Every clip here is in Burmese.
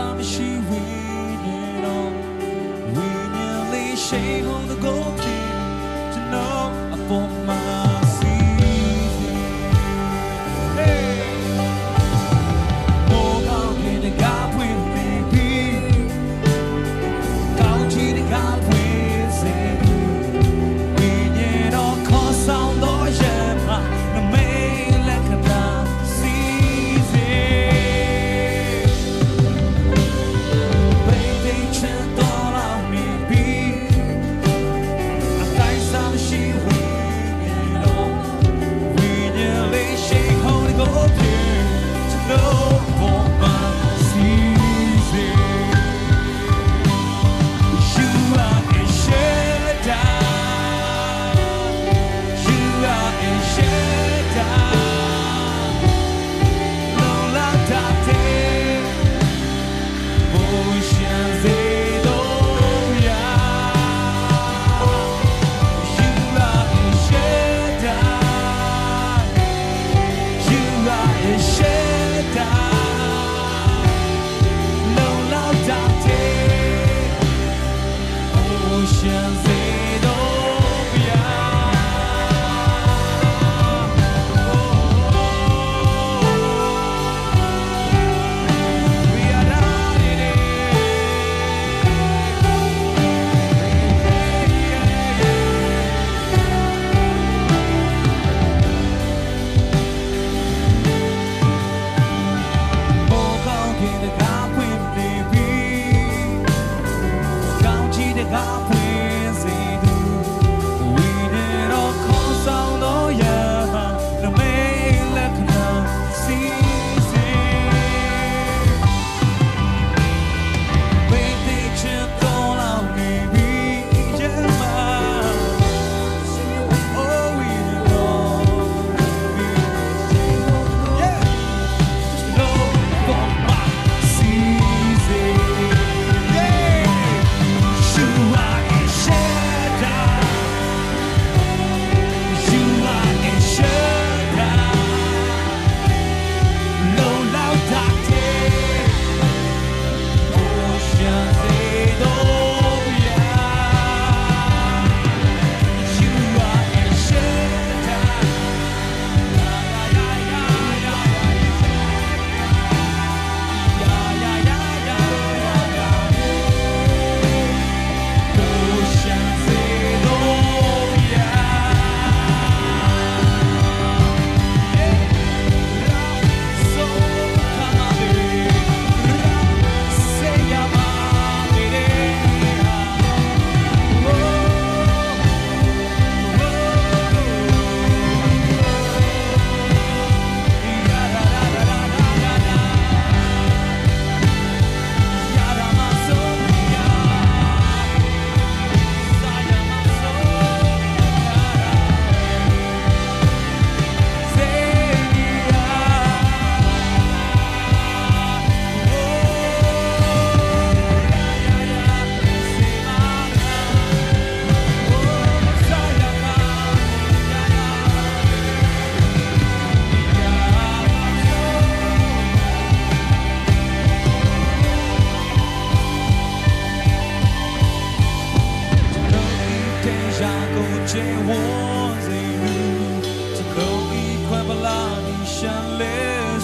some she we did on we nearly shake on the gold ချိန်ဝန်းစေသူစလုံးဤခွဲပလာဒီရှန်လေ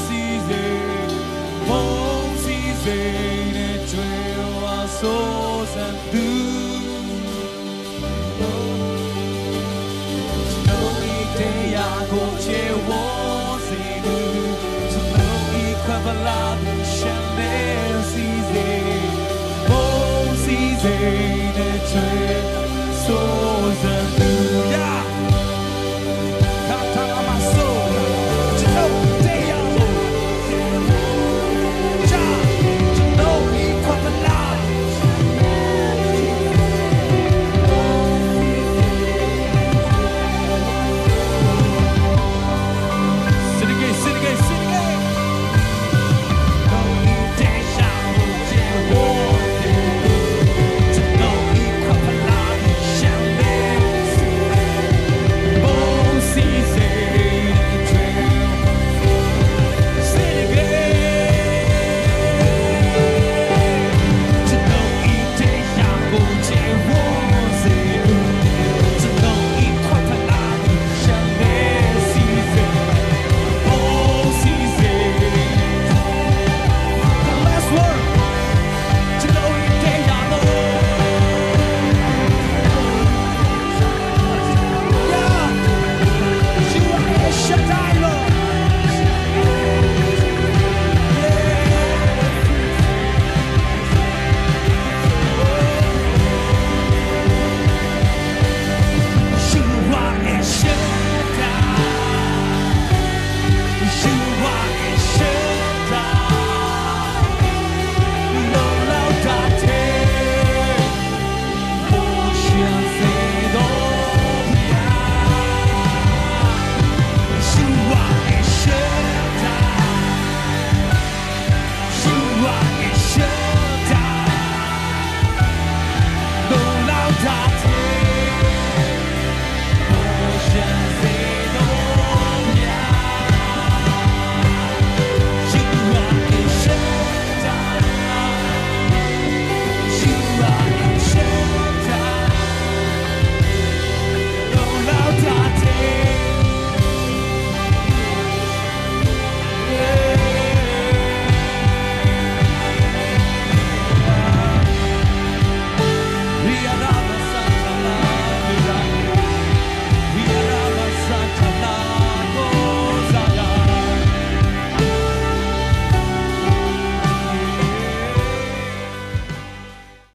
စီစေဘုံစီစေနဲ့ကျွေးဝါဆိုစံသူစလုံးဤတရားကိုချေဝန်းစေသူစလုံးဤခွဲပလာဒီရှန်လေစီစေဘုံစီစေနဲ့ကျွေး